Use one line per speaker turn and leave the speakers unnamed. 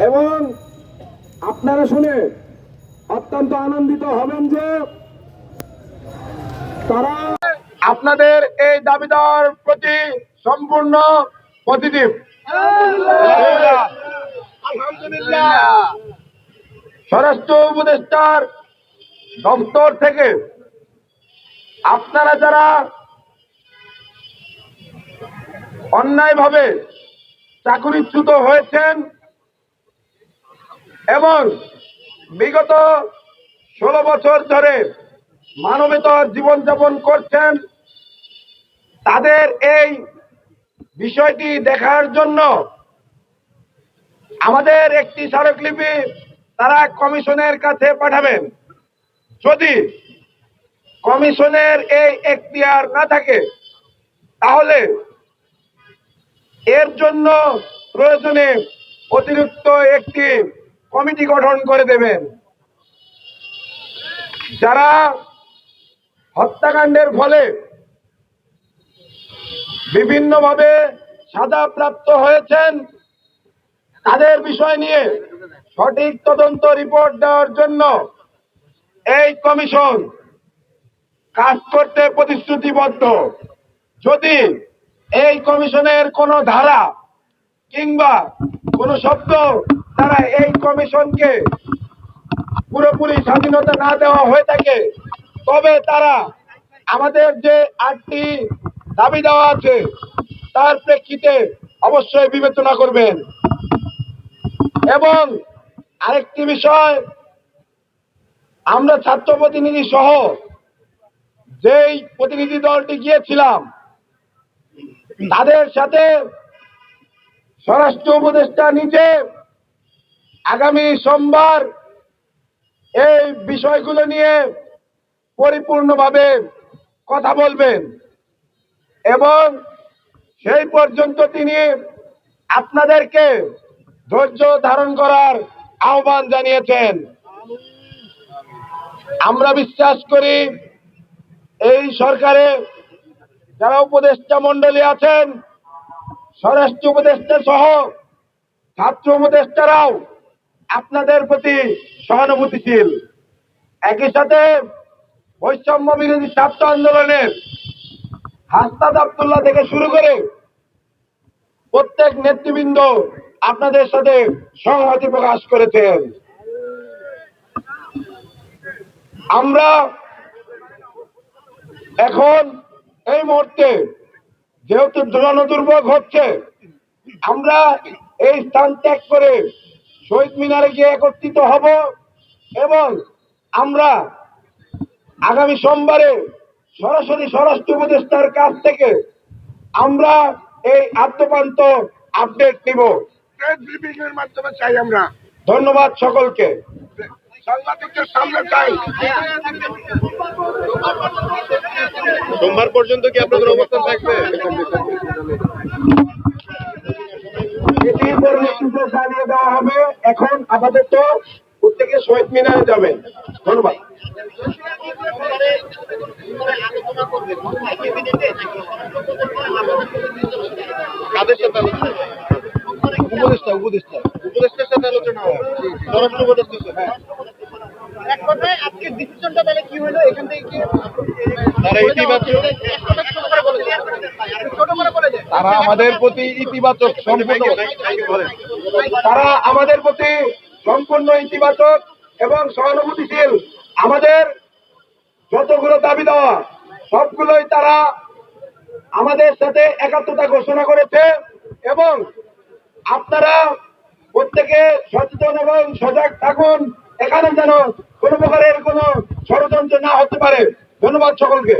এবং আপনারা শুনে অত্যন্ত আনন্দিত হবেন যে তারা
আপনাদের এই দাবিদার প্রতি সম্পূর্ণ পজিটিভ। স্বরাষ্ট্র উপদেষ্টার দপ্তর থেকে আপনারা যারা অন্যায়ভাবে চাকরিচ্যুত হয়েছেন এবং বিগত ষোলো বছর ধরে মানবেতর জীবনযাপন করছেন, তাদের এই বিষয়টি দেখার জন্য আমাদের একটি স্মারকলিপি তারা কমিশনের কাছে পাঠাবেন। যদি কমিশনের এই এখতিয়ার না থাকে, তাহলে এর জন্য প্রয়োজনে অতিরিক্ত একটি কমিটি গঠন করে দেবেন। যারা হত্যাকাণ্ডের ফলে বিভিন্নভাবে সাজা প্রাপ্ত হয়েছেন, তাদের বিষয় নিয়ে সঠিক তদন্ত রিপোর্ট দেওয়ার জন্য এই কমিশন কাজ করতে প্রতিশ্রুতিবদ্ধ। যদি এই কমিশনের কোনো ধারা কিংবা কোনো শব্দ তারা এই কমিশনকে পুরোপুরি স্বাধীনতা না দেওয়া হয়ে থাকে, তবে তারা আমাদের যে আটটি দাবি দেওয়া আছে, তার প্রেক্ষিতে অবশ্যই বিবেচনা করবেন। এবং আরেকটি বিষয়, আমরা ছাত্র প্রতিনিধি সহ যেই প্রতিনিধি দলটি গিয়েছিলাম, তাদের সাথে স্বরাষ্ট্র উপদেষ্টা নিজে আগামী সোমবার এই বিষয়গুলো নিয়ে পরিপূর্ণভাবে কথা বলবেন। এবং সেই পর্যন্ত তিনি আপনাদেরকে ধৈর্য ধারণ করার আহ্বান জানিয়েছেন। আমরা বিশ্বাস করি এই সরকারে যারা উপদেষ্টা মন্ডলী আছেন স্বরাষ্ট্র উপদেষ্টা সহ ছাত্র উপদেষ্টারাও আপনাদের প্রতি সহানুভূতিশীল। একই সাথে বৈষম্য বিরোধী ছাত্র আন্দোলনের হাস্তাদ আবদুল্লাহ থেকে শুরু করে প্রত্যেক নেতৃবৃন্দ আপনাদের সাথে সংহতি প্রকাশ করেছেন। আমরা এখন এই মুহূর্তে যেহেতু জনদুর্ভোগ হচ্ছে আমরা এই স্থান ত্যাগ করে শহীদ মিনারে গিয়ে একত্রিত হব এবং আমরা আগামী সোমবারে সরাসরি স্বরাষ্ট্র উপদেষ্টার কাছ থেকে আমরা এই আদ্যপান্ত আপডেট নিব।
মাধ্যমে চাই আমরা।
ধন্যবাদ সকলকে।
সাংবাদিকদের সামনে চাই
সোমবার পর্যন্ত কি আপনাদের অবস্থান থাকবে?
জানিয়ে দেওয়া হবে এখন আপাতত প্রত্যেকে শহীদ মিনারে যাবেন। ধন্যবাদ।
কাদের সাথে আলোচনা? উপদেষ্টা উপদেষ্টা। উপদেষ্টার সাথে আলোচনা হবে স্বরাষ্ট্র উপদেষ্টার সাথে
এক কথায় আজকে ডিসিশনটা তাহলে কি হলো এখান থেকে কি
তারা ইতিবাচক
আমাদের প্রতি ইতিবাচক সম্পূর্ণ। তারা আমাদের প্রতি সম্পূর্ণ ইতিবাচক এবং সহানুভূতিশীল। আমাদের যতগুলো দাবি দেওয়া সবগুলোই তারা আমাদের সাথে একাত্মতা ঘোষণা করেছে এবং আপনারা প্রত্যেকে সচেতন এবং সজাগ থাকুন। এখানে যেন কোনো প্রকারের কোনো ষড়যন্ত্র না হতে পারে। ধন্যবাদ সকলকে।